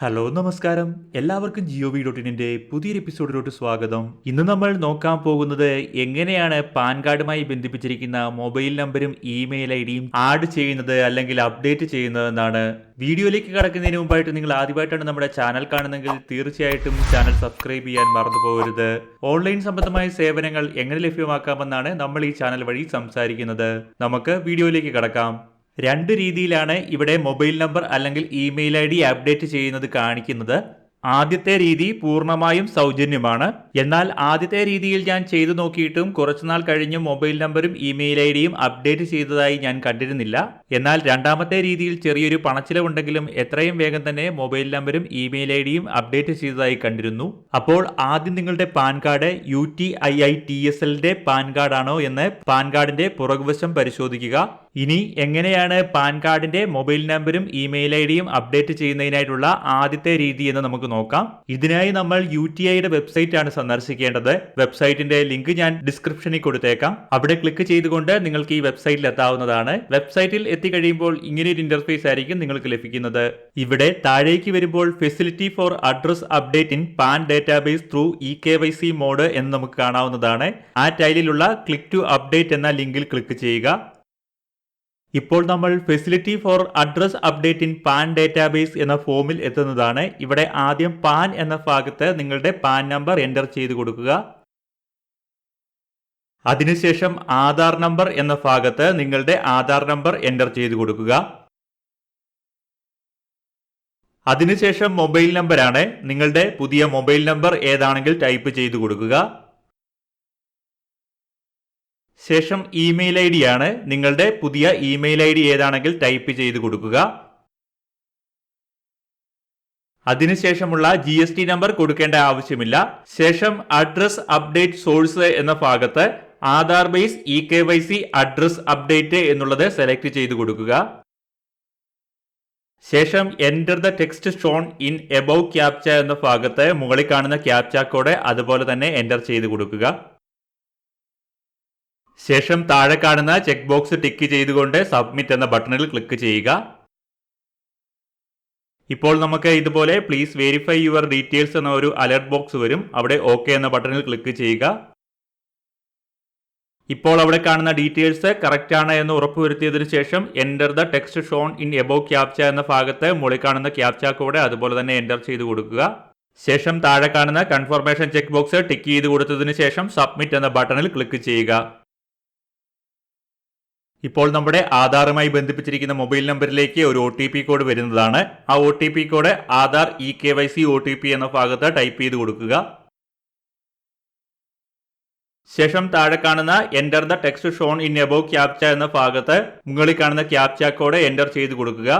Hello നമസ്കാരം. എല്ലാവർക്കും Jio V dot ഇനിന്റെ പുതിയൊരു എപ്പിസോഡിലോട്ട് സ്വാഗതം. ഇന്ന് നമ്മൾ നോക്കാൻ പോകുന്നത് എങ്ങനെയാണ് പാൻ കാർഡുമായി ബന്ധിപ്പിച്ചിരിക്കുന്ന മൊബൈൽ നമ്പറും ഇമെയിൽ ഐ ഡിയും ആഡ് ചെയ്യുന്നത് അല്ലെങ്കിൽ അപ്ഡേറ്റ് ചെയ്യുന്നതെന്നാണ് വീഡിയോയിലേക്ക് കടക്കുന്നതിന് മുമ്പായിട്ട് നിങ്ങൾ ആദ്യമായിട്ടാണ് നമ്മുടെ ചാനൽ കാണുന്നതെങ്കിൽ തീർച്ചയായിട്ടും ചാനൽ സബ്സ്ക്രൈബ് ചെയ്യാൻ മറന്നു പോകരുത് ഓൺലൈൻ സംബന്ധമായ സേവനങ്ങൾ എങ്ങനെ ലഭ്യമാക്കാമെന്നാണ് നമ്മൾ ഈ ചാനൽ വഴി സംസാരിക്കുന്നത്. നമുക്ക് വീഡിയോയിലേക്ക് കടക്കാം. രണ്ട് രീതിയിലാണ് ഇവിടെ മൊബൈൽ നമ്പർ അല്ലെങ്കിൽ ഇമെയിൽ ഐ ഡി അപ്ഡേറ്റ് ചെയ്യുന്നത് കാണിക്കുന്നത്. ആദ്യത്തെ രീതി പൂർണമായും സൗജന്യമാണ്. എന്നാൽ ആദ്യത്തെ രീതിയിൽ ഞാൻ ചെയ്തു നോക്കിയിട്ടും കുറച്ചുനാൾ കഴിഞ്ഞ് മൊബൈൽ നമ്പറും ഇമെയിൽ ഐ ഡിയും അപ്ഡേറ്റ് ചെയ്തതായി ഞാൻ കണ്ടിരുന്നില്ല. എന്നാൽ രണ്ടാമത്തെ രീതിയിൽ ചെറിയൊരു പണച്ചിലവുണ്ടെങ്കിലും എത്രയും വേഗം തന്നെ മൊബൈൽ നമ്പറും ഇമെയിൽ ഐ ഡിയും അപ്ഡേറ്റ് ചെയ്തതായി കണ്ടിരുന്നു. അപ്പോൾ ആദ്യം നിങ്ങളുടെ PAN card U T I I T S എല്ലിന്റെ പാൻ കാർഡാണോ എന്ന് പാൻ കാർഡിന്റെ പുറകുവശം പരിശോധിക്കുക. ഇനി എങ്ങനെയാണ് പാൻ കാർഡിന്റെ മൊബൈൽ നമ്പറും ഇമെയിൽ ഐ ഡിയും അപ്ഡേറ്റ് ചെയ്യുന്നതിനായിട്ടുള്ള ആദ്യത്തെ രീതി എന്ന് നമുക്ക് നോക്കാം. ഇതിനായി നമ്മൾ യു ടി ഐയുടെ വെബ്സൈറ്റ് ആണ് സന്ദർശിക്കേണ്ടത്. വെബ്സൈറ്റിന്റെ ലിങ്ക് ഞാൻ ഡിസ്ക്രിപ്ഷനിൽ കൊടുത്തേക്കാം. അവിടെ ക്ലിക്ക് ചെയ്തുകൊണ്ട് നിങ്ങൾക്ക് ഈ വെബ്സൈറ്റിൽ എത്താവുന്നതാണ്. വെബ്സൈറ്റിൽ എത്തിക്കഴിയുമ്പോൾ ഇങ്ങനെ ഒരു ഇന്റർഫേസ് ആയിരിക്കും നിങ്ങൾക്ക് ലഭിക്കുന്നത്. ഇവിടെ താഴേക്ക് വരുമ്പോൾ facility for address update in PAN database through E K Y C mode എന്ന് നമുക്ക് കാണാവുന്നതാണ്. ആ ടൈലിലുള്ള ക്ലിക്ക് ടു അപ്ഡേറ്റ് എന്ന ലിങ്കിൽ ക്ലിക്ക് ചെയ്യുക. ഇപ്പോൾ നമ്മൾ facility for address update in PAN database എന്ന ഫോമിൽ എത്തുന്നതാണ്. ഇവിടെ ആദ്യം പാൻ എന്ന ഭാഗത്ത് നിങ്ങളുടെ പാൻ നമ്പർ എന്റർ ചെയ്ത് കൊടുക്കുക. അതിനുശേഷം ആധാർ നമ്പർ എന്ന ഭാഗത്ത് നിങ്ങളുടെ ആധാർ നമ്പർ എന്റർ ചെയ്ത് കൊടുക്കുക. അതിനുശേഷം മൊബൈൽ നമ്പറാണ് നിങ്ങളുടെ പുതിയ മൊബൈൽ നമ്പർ ഏതാണെങ്കിൽ ടൈപ്പ് ചെയ്ത് കൊടുക്കുക. ശേഷം ഇമെയിൽ ഐ ആണ് നിങ്ങളുടെ പുതിയ ഇമെയിൽ ഐ ഡി ഏതാണെങ്കിൽ ടൈപ്പ് ചെയ്ത് കൊടുക്കുക. അതിനുശേഷമുള്ള ജി എസ് ടി നമ്പർ കൊടുക്കേണ്ട ആവശ്യമില്ല. ശേഷം അഡ്രസ് അപ്ഡേറ്റ് സോഴ്സ് എന്ന ഭാഗത്ത് Aadhaar base E K Y C address update എന്നുള്ളത് സെലക്ട് ചെയ്ത് കൊടുക്കുക. ശേഷം enter the text shown in above captcha എന്ന ഭാഗത്ത് മുകളിൽ കാണുന്ന ക്യാപ്ച കോഡ് അതുപോലെ തന്നെ എന്റർ ചെയ്ത് കൊടുക്കുക. ശേഷം താഴെ കാണുന്ന ചെക്ക് ബോക്സ് ടിക്ക് ചെയ്തുകൊണ്ട് സബ്മിറ്റ് എന്ന ബട്ടണിൽ ക്ലിക്ക് ചെയ്യുക. ഇപ്പോൾ നമുക്ക് ഇതുപോലെ പ്ലീസ് വെരിഫൈ യുവർ ഡീറ്റെയിൽസ് എന്ന ഒരു അലർട്ട് ബോക്സ് വരും. അവിടെ ഓക്കെ എന്ന ബട്ടണിൽ ക്ലിക്ക് ചെയ്യുക. ഇപ്പോൾ അവിടെ കാണുന്ന ഡീറ്റെയിൽസ് കറക്റ്റ് ആണ് എന്ന് ഉറപ്പുവരുത്തിയതിനു ശേഷം enter the text shown in above captcha എന്ന ഭാഗത്ത് മുകളിൽ കാണുന്ന ക്യാപ്ച കൂടെ അതുപോലെ തന്നെ എന്റർ ചെയ്ത് കൊടുക്കുക. ശേഷം താഴെ കാണുന്ന കൺഫർമേഷൻ ചെക്ക് ബോക്സ് ടിക്ക് ചെയ്ത് കൊടുത്തതിന് ശേഷം സബ്മിറ്റ് എന്ന ബട്ടണിൽ ക്ലിക്ക് ചെയ്യുക. ഇപ്പോൾ നമ്മുടെ ആധാറുമായി ബന്ധിപ്പിച്ചിരിക്കുന്ന മൊബൈൽ നമ്പറിലേക്ക് ഒരു ഒ ടി പി കോഡ് വരുന്നതാണ്. ആ O T P code Aadhaar E K Y C O T P എന്ന ഭാഗത്ത് ടൈപ്പ് ചെയ്ത് കൊടുക്കുക. ശേഷം താഴെ കാണുന്ന enter the text shown in above captcha എന്ന ഭാഗത്ത് മുകളിൽ കാണുന്ന ക്യാപ്ച കോഡ് എന്റർ ചെയ്ത് കൊടുക്കുക.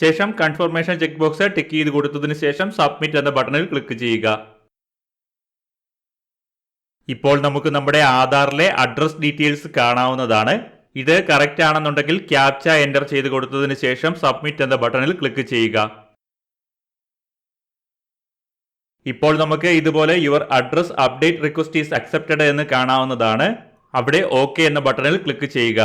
ശേഷം കൺഫർമേഷൻ ചെക്ക് ബോക്സ് ടിക്ക് ചെയ്ത് കൊടുത്തതിന് ശേഷം സബ്മിറ്റ് എന്ന ബട്ടണിൽ ക്ലിക്ക് ചെയ്യുക. ഇപ്പോൾ നമുക്ക് നമ്മുടെ ആധാറിലെ അഡ്രസ് ഡീറ്റെയിൽസ് കാണാവുന്നതാണ്. ഇത് കറക്റ്റ് ആണെന്നുണ്ടെങ്കിൽ ക്യാപ്ച എന്റർ ചെയ്ത് കൊടുത്തതിന് ശേഷം സബ്മിറ്റ് എന്ന ബട്ടണിൽ ക്ലിക്ക് ചെയ്യുക. ഇപ്പോൾ നമുക്ക് ഇതുപോലെ your address update request is accepted എന്ന് കാണാവുന്നതാണ്. അവിടെ ഓക്കെ എന്ന ബട്ടണിൽ ക്ലിക്ക് ചെയ്യുക.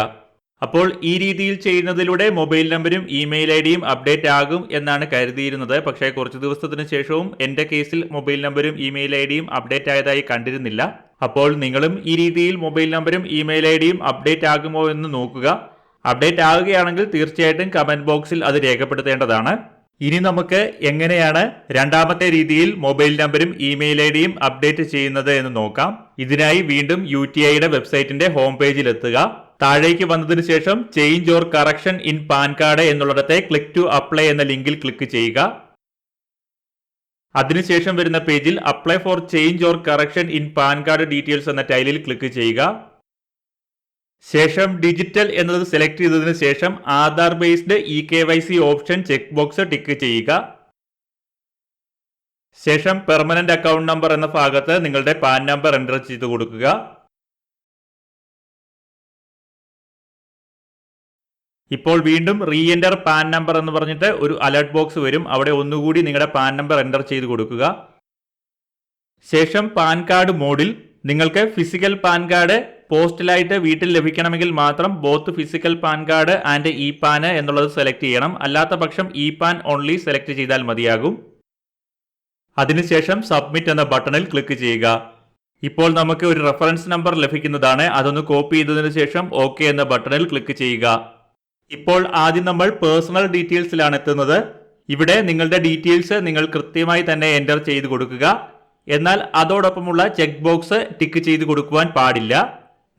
അപ്പോൾ ഈ രീതിയിൽ ചെയ്യുന്നതിലൂടെ മൊബൈൽ നമ്പരും ഇമെയിൽ ഐ ഡിയും അപ്ഡേറ്റ് ആകും എന്നാണ് കരുതിയിരുന്നത്. പക്ഷേ കുറച്ച് ദിവസത്തിന് ശേഷവും എന്റെ കേസിൽ മൊബൈൽ നമ്പരും ഇമെയിൽ ഐ ഡിയും അപ്ഡേറ്റ് ആയതായി കണ്ടിരുന്നില്ല. അപ്പോൾ നിങ്ങളും ഈ രീതിയിൽ മൊബൈൽ നമ്പരും ഇമെയിൽ ഐ ഡിയും അപ്ഡേറ്റ് ആകുമോ എന്ന് നോക്കുക. അപ്ഡേറ്റ് ആകുകയാണെങ്കിൽ തീർച്ചയായിട്ടും കമന്റ് ബോക്സിൽ അത് രേഖപ്പെടുത്തേണ്ടതാണ്. ഇനി നമുക്ക് എങ്ങനെയാണ് രണ്ടാമത്തെ രീതിയിൽ മൊബൈൽ നമ്പരും ഇമെയിൽ ഐ ഡിയും അപ്ഡേറ്റ് ചെയ്യുന്നത് എന്ന് നോക്കാം. ഇതിനായി വീണ്ടും യു ടി ഐയുടെ വെബ്സൈറ്റിന്റെ ഹോം പേജിൽ എത്തുക. താഴേക്ക് വന്നതിന് ശേഷം change or correction in PAN card എന്നുള്ളിടത്തെ click to apply എന്ന ലിങ്കിൽ ക്ലിക്ക് ചെയ്യുക. അതിനുശേഷം വരുന്ന പേജിൽ apply for change or correction in PAN card details എന്ന ടൈലിൽ ക്ലിക്ക് ചെയ്യുക. ശേഷം ഡിജിറ്റൽ എന്നത് സെലക്ട് ചെയ്തതിനു ശേഷം Aadhaar based E K Y C option check box tick ചെയ്യുക. ശേഷം പെർമനന്റ് അക്കൗണ്ട് നമ്പർ എന്ന ഭാഗത്ത് നിങ്ങളുടെ പാൻ നമ്പർ എന്റർ ചെയ്ത് കൊടുക്കുക. ഇപ്പോൾ വീണ്ടും റീ എന്റർ പാൻ നമ്പർ എന്ന് പറഞ്ഞിട്ട് ഒരു അലേർട്ട് ബോക്സ് വരും. അവിടെ ഒന്നുകൂടി നിങ്ങളുടെ പാൻ നമ്പർ എന്റർ ചെയ്ത് കൊടുക്കുക. ശേഷം പാൻ കാർഡ് മോഡിൽ നിങ്ങൾക്ക് ഫിസിക്കൽ പാൻ കാർഡ് പോസ്റ്റലായിട്ട് വീട്ടിൽ ലഭിക്കണമെങ്കിൽ മാത്രം both physical PAN card and E PAN എന്നുള്ളത് സെലക്ട് ചെയ്യണം. അല്ലാത്ത പക്ഷം ഇ പാൻ ഓൺലി സെലക്ട് ചെയ്താൽ മതിയാകും. അതിനുശേഷം സബ്മിറ്റ് എന്ന ബട്ടണിൽ ക്ലിക്ക് ചെയ്യുക. ഇപ്പോൾ നമുക്ക് ഒരു റെഫറൻസ് നമ്പർ ലഭിക്കുന്നതാണ്. അതൊന്ന് കോപ്പി ചെയ്തതിനു ശേഷം ഓക്കെ എന്ന ബട്ടണിൽ ക്ലിക്ക് ചെയ്യുക. ഇപ്പോൾ ആദ്യം നമ്മൾ പേഴ്സണൽ ഡീറ്റെയിൽസിലാണ് എത്തുന്നത്. ഇവിടെ നിങ്ങളുടെ ഡീറ്റെയിൽസ് നിങ്ങൾ കൃത്യമായി തന്നെ എന്റർ ചെയ്ത് കൊടുക്കുക. എന്നാൽ അതോടൊപ്പമുള്ള ചെക്ക് ബോക്സ് ടിക്ക് ചെയ്ത് കൊടുക്കുവാൻ പാടില്ല.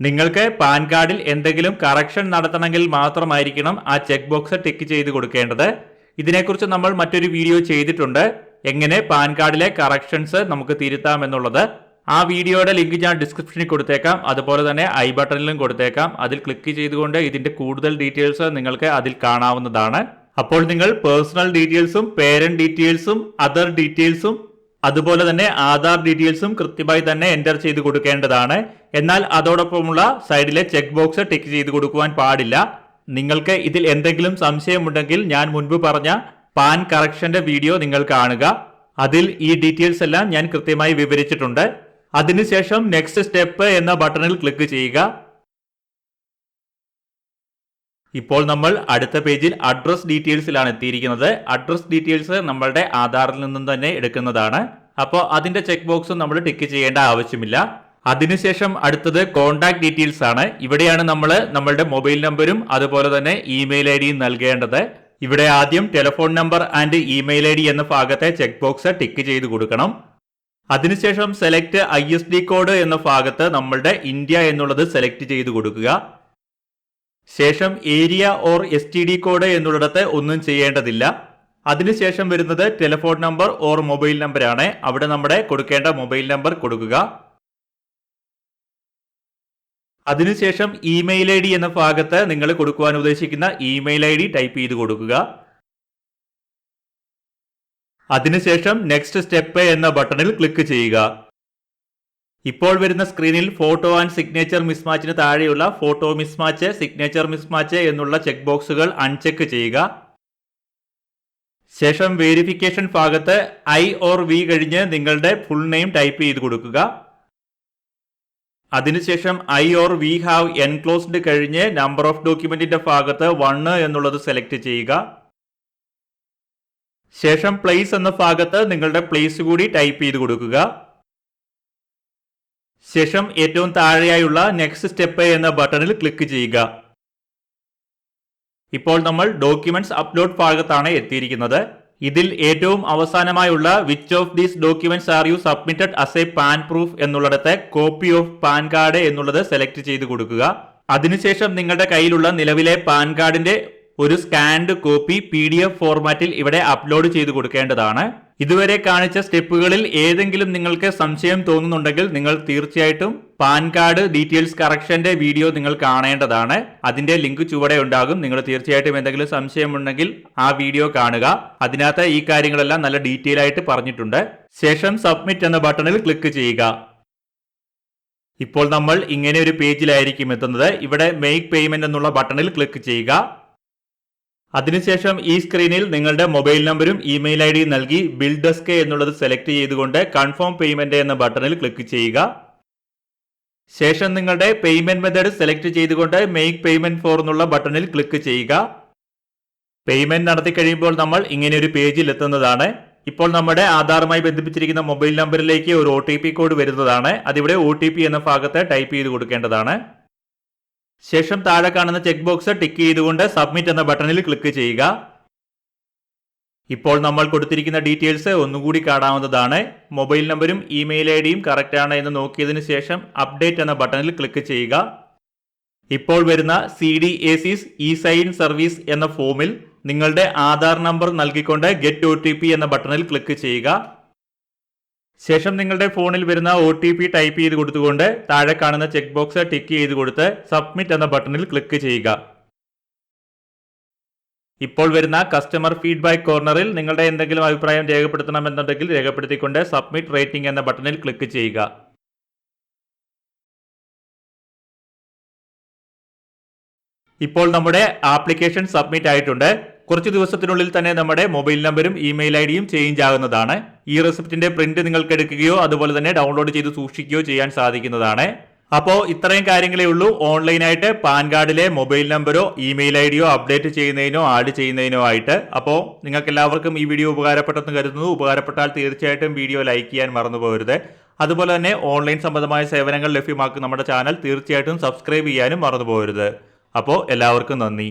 നിങ്ങൾക്ക് പാൻ കാർഡിൽ എന്തെങ്കിലും കറക്ഷൻ നടത്തണമെങ്കിൽ മാത്രമായിരിക്കണം ആ ചെക്ക് ബോക്സ് ടിക്ക് ചെയ്ത് കൊടുക്കേണ്ടത്. ഇതിനെക്കുറിച്ച് നമ്മൾ മറ്റൊരു വീഡിയോ ചെയ്തിട്ടുണ്ട്. എങ്ങനെ പാൻ കാർഡിലെ കറക്ഷൻസ് നമുക്ക് തിരുത്താം എന്നുള്ളത് ആ വീഡിയോയുടെ ലിങ്ക് ഞാൻ ഡിസ്ക്രിപ്ഷനിൽ കൊടുത്തേക്കാം. അതുപോലെ തന്നെ ഐ ബട്ടണിലും കൊടുത്തേക്കാം. അതിൽ ക്ലിക്ക് ചെയ്തുകൊണ്ട് ഇതിന്റെ കൂടുതൽ ഡീറ്റെയിൽസ് നിങ്ങൾക്ക് അതിൽ കാണാവുന്നതാണ്. അപ്പോൾ നിങ്ങൾ പേഴ്സണൽ ഡീറ്റെയിൽസും പേരന്റ് ഡീറ്റെയിൽസും അതർ ഡീറ്റെയിൽസും അതുപോലെ തന്നെ ആധാർ ഡീറ്റെയിൽസും കൃത്യമായി തന്നെ എന്റർ ചെയ്ത് കൊടുക്കേണ്ടതാണ്. എന്നാൽ അതോടൊപ്പമുള്ള സൈഡിലെ ചെക്ക് ബോക്സ് ടിക്ക് ചെയ്ത് കൊടുക്കുവാൻ പാടില്ല. നിങ്ങൾക്ക് ഇതിൽ എന്തെങ്കിലും സംശയമുണ്ടെങ്കിൽ ഞാൻ മുൻപ് പറഞ്ഞ പാൻ കറക്ഷന്റെ വീഡിയോ നിങ്ങൾ കാണുക. അതിൽ ഈ ഡീറ്റെയിൽസ് എല്ലാം ഞാൻ കൃത്യമായി വിവരിച്ചിട്ടുണ്ട്. അതിനുശേഷം നെക്സ്റ്റ് സ്റ്റെപ്പ് എന്ന ബട്ടണിൽ ക്ലിക്ക് ചെയ്യുക. ഇപ്പോൾ നമ്മൾ അടുത്ത പേജിൽ അഡ്രസ് ഡീറ്റെയിൽസിലാണ് എത്തിയിരിക്കുന്നത്. അഡ്രസ് ഡീറ്റെയിൽസ് നമ്മളുടെ ആധാറിൽ നിന്നും തന്നെ എടുക്കുന്നതാണ്. അപ്പോൾ അതിന്റെ ചെക്ക് ബോക്സ് നമ്മൾ ടിക്ക് ചെയ്യേണ്ട ആവശ്യമില്ല. അതിനുശേഷം അടുത്തത് കോൺടാക്ട് ഡീറ്റെയിൽസ് ആണ്. ഇവിടെയാണ് നമ്മൾ നമ്മളുടെ മൊബൈൽ നമ്പരും അതുപോലെ തന്നെ ഇമെയിൽ ഐ ഡിയും നൽകേണ്ടത്. ഇവിടെ ആദ്യം telephone number and email I D എന്ന ഭാഗത്തെ ചെക്ക് ബോക്സ് ടിക്ക് ചെയ്ത് കൊടുക്കണം. അതിനുശേഷം select I S D code എന്ന ഭാഗത്ത് നമ്മളുടെ ഇന്ത്യ എന്നുള്ളത് സെലക്ട് ചെയ്ത് കൊടുക്കുക. ശേഷം area or S T D code എന്നുള്ളിടത്ത് ഒന്നും ചെയ്യേണ്ടതില്ല. അതിനുശേഷം വരുന്നത് telephone number or mobile number ആണ്. അവിടെ നമ്മുടെ കൊടുക്കേണ്ട മൊബൈൽ നമ്പർ കൊടുക്കുക. അതിനുശേഷം ഇമെയിൽ ഐ ഡി എന്ന ഭാഗത്ത് നിങ്ങൾ കൊടുക്കുവാൻ ഉദ്ദേശിക്കുന്ന ഇമെയിൽ ഐ ഡി ടൈപ്പ് ചെയ്ത് കൊടുക്കുക. അതിനുശേഷം നെക്സ്റ്റ് സ്റ്റെപ്പ് എന്ന ബട്ടണിൽ ക്ലിക്ക് ചെയ്യുക. ഇപ്പോൾ വരുന്ന സ്ക്രീനിൽ ഫോട്ടോ ആൻഡ് സിഗ്നേച്ചർ മിസ്മാച്ചിന് താഴെയുള്ള ഫോട്ടോ മിസ്മാച്ച് സിഗ്നേച്ചർ മിസ്മാച്ച് എന്നുള്ള ചെക്ക് ബോക്സുകൾ അൺചെക്ക് ചെയ്യുക. ശേഷം വേരിഫിക്കേഷൻ ഭാഗത്ത് ഐ ഓർ വി കഴിഞ്ഞ് നിങ്ങളുടെ ഫുൾ നെയിം ടൈപ്പ് ചെയ്ത് കൊടുക്കുക. അതിനുശേഷം I or we have enclosed കഴിഞ്ഞ് നമ്പർ ഓഫ് ഡോക്യുമെന്റിന്റെ ഭാഗത്ത് വണ്ണ് എന്നുള്ളത് സെലക്ട് ചെയ്യുക. ശേഷം പ്ലേസ് എന്ന ഭാഗത്ത് നിങ്ങളുടെ പ്ലേസ് കൂടി ടൈപ്പ് ചെയ്ത് കൊടുക്കുക. ശേഷം ഏറ്റവും താഴെയായുള്ള നെക്സ്റ്റ് സ്റ്റെപ്പ് എന്ന ബട്ടണിൽ ക്ലിക്ക് ചെയ്യുക. ഇപ്പോൾ നമ്മൾ ഡോക്യുമെന്റ്സ് അപ്ലോഡ് ഭാഗത്താണ് എത്തിയിരിക്കുന്നത്. ഇതിൽ ഏറ്റവും അവസാനമായുള്ള which of these documents are you submitted as a PAN proof എന്നുള്ളിടത്തെ copy of PAN card എന്നുള്ളത് സെലക്ട് ചെയ്ത് കൊടുക്കുക. അതിനുശേഷം നിങ്ങളുടെ കയ്യിലുള്ള നിലവിലെ പാൻ കാർഡിന്റെ ഒരു scanned copy P D F ഫോർമാറ്റിൽ ഇവിടെ അപ്ലോഡ് ചെയ്ത് കൊടുക്കേണ്ടതാണ്. ഇതുവരെ കാണിച്ച സ്റ്റെപ്പുകളിൽ ഏതെങ്കിലും നിങ്ങൾക്ക് സംശയം തോന്നുന്നുണ്ടെങ്കിൽ നിങ്ങൾ തീർച്ചയായിട്ടും പാൻ കാർഡ് ഡീറ്റെയിൽസ് കറക്ഷന്റെ വീഡിയോ നിങ്ങൾ കാണേണ്ടതാണ്. അതിന്റെ ലിങ്ക് ചുവടെ ഉണ്ടാകും. നിങ്ങൾ തീർച്ചയായിട്ടും എന്തെങ്കിലും സംശയമുണ്ടെങ്കിൽ ആ വീഡിയോ കാണുക. അതിനകത്ത് ഈ കാര്യങ്ങളെല്ലാം നല്ല ഡീറ്റെയിൽ ആയിട്ട് പറഞ്ഞിട്ടുണ്ട്. ശേഷം സബ്മിറ്റ് എന്ന ബട്ടണിൽ ക്ലിക്ക് ചെയ്യുക. ഇപ്പോൾ നമ്മൾ ഇങ്ങനെ ഒരു പേജിലായിരിക്കും എത്തുന്നത്. ഇവിടെ മെയ്ക്ക് പേയ്മെന്റ് എന്നുള്ള ബട്ടണിൽ ക്ലിക്ക് ചെയ്യുക. അതിനുശേഷം ഈ സ്ക്രീനിൽ നിങ്ങളുടെ മൊബൈൽ നമ്പരും ഇമെയിൽ ഐ ഡിയും നൽകി ബിൽ ഡെസ്ക് എന്നുള്ളത് സെലക്ട് ചെയ്തുകൊണ്ട് കൺഫേം പേയ്മെന്റ് എന്ന ബട്ടണിൽ ക്ലിക്ക് ചെയ്യുക. ശേഷം നിങ്ങളുടെ പേയ്മെന്റ് മെത്തേഡ് സെലക്ട് ചെയ്തുകൊണ്ട് മേക്ക് പേയ്മെന്റ് ഫോർ എന്നുള്ള ബട്ടണിൽ ക്ലിക്ക് ചെയ്യുക. പേയ്മെന്റ് നടത്തി കഴിയുമ്പോൾ നമ്മൾ ഇങ്ങനെ ഒരു പേജിൽ എത്തുന്നതാണ്. ഇപ്പോൾ നമ്മുടെ ആധാറുമായി ബന്ധിപ്പിച്ചിരിക്കുന്ന മൊബൈൽ നമ്പറിലേക്ക് ഒരു ഒ കോഡ് വരുന്നതാണ്. അതിവിടെ ഒ എന്ന ഭാഗത്ത് ടൈപ്പ് ചെയ്ത് കൊടുക്കേണ്ടതാണ്. ശേഷം താഴെ കാണുന്ന ചെക്ക് ബോക്സ് ടിക്ക് ചെയ്തുകൊണ്ട് സബ്മിറ്റ് എന്ന ബട്ടണിൽ ക്ലിക്ക് ചെയ്യുക. ഇപ്പോൾ നമ്മൾ കൊടുത്തിരിക്കുന്ന ഡീറ്റെയിൽസ് ഒന്നുകൂടി കാണാവുന്നതാണ്. മൊബൈൽ നമ്പരും ഇമെയിൽ ഐ ഡിയും കറക്റ്റ് ആണ് എന്ന് നോക്കിയതിനു ശേഷം അപ്ഡേറ്റ് എന്ന ബട്ടണിൽ ക്ലിക്ക് ചെയ്യുക. ഇപ്പോൾ വരുന്ന C D A Cs E sign service എന്ന ഫോമിൽ നിങ്ങളുടെ ആധാർ നമ്പർ നൽകിക്കൊണ്ട് ഗെറ്റ് ഒ എന്ന ബട്ടണിൽ ക്ലിക്ക് ചെയ്യുക. ശേഷം നിങ്ങളുടെ ഫോണിൽ വരുന്ന ഒ ടി പി ടൈപ്പ് ചെയ്ത് കൊടുത്തുകൊണ്ട് താഴെ കാണുന്ന ചെക്ക് ബോക്സ് ടിക്ക് ചെയ്ത് കൊടുത്ത് സബ്മിറ്റ് എന്ന ബട്ടണിൽ ക്ലിക്ക് ചെയ്യുക. ഇപ്പോൾ വരുന്ന കസ്റ്റമർ ഫീഡ്ബാക്ക് കോർണറിൽ നിങ്ങളുടെ എന്തെങ്കിലും അഭിപ്രായം രേഖപ്പെടുത്തണമെന്നുണ്ടെങ്കിൽ രേഖപ്പെടുത്തിക്കൊണ്ട് സബ്മിറ്റ് റേറ്റിംഗ് എന്ന ബട്ടണിൽ ക്ലിക്ക് ചെയ്യുക. ഇപ്പോൾ നമ്മുടെ ആപ്ലിക്കേഷൻ സബ്മിറ്റ് ആയിട്ടുണ്ട്. കുറച്ച് ദിവസത്തിനുള്ളിൽ തന്നെ നമ്മുടെ മൊബൈൽ നമ്പരും ഇമെയിൽ ഐ ഡിയും ചേഞ്ച് ആകുന്നതാണ്. ഈ റെസിപ്റ്റിന്റെ പ്രിന്റ് നിങ്ങൾക്ക് എടുക്കുകയോ അതുപോലെ തന്നെ ഡൗൺലോഡ് ചെയ്ത് സൂക്ഷിക്കുകയോ ചെയ്യാൻ സാധിക്കുന്നതാണ്. അപ്പോൾ ഇത്രയും കാര്യങ്ങളേ ഉള്ളൂ. ഓൺലൈനായിട്ട് പാൻ കാർഡിലെ മൊബൈൽ നമ്പറോ ഇമെയിൽ ഐ ഡിയോ അപ്ഡേറ്റ് ചെയ്യുന്നതിനോ ആഡ് ചെയ്യുന്നതിനോ ആയിട്ട്. അപ്പോൾ നിങ്ങൾക്ക് എല്ലാവർക്കും ഈ വീഡിയോ ഉപകാരപ്പെട്ടെന്ന് കരുതുന്നു. ഉപകാരപ്പെട്ടാൽ തീർച്ചയായിട്ടും വീഡിയോ ലൈക്ക് ചെയ്യാൻ മറന്നു പോകരുത് അതുപോലെ തന്നെ ഓൺലൈൻ സംബന്ധമായ സേവനങ്ങൾ ലഭ്യമാക്കുന്ന നമ്മുടെ ചാനൽ തീർച്ചയായിട്ടും സബ്സ്ക്രൈബ് ചെയ്യാനും മറന്നു പോകരുത് അപ്പോൾ എല്ലാവർക്കും നന്ദി.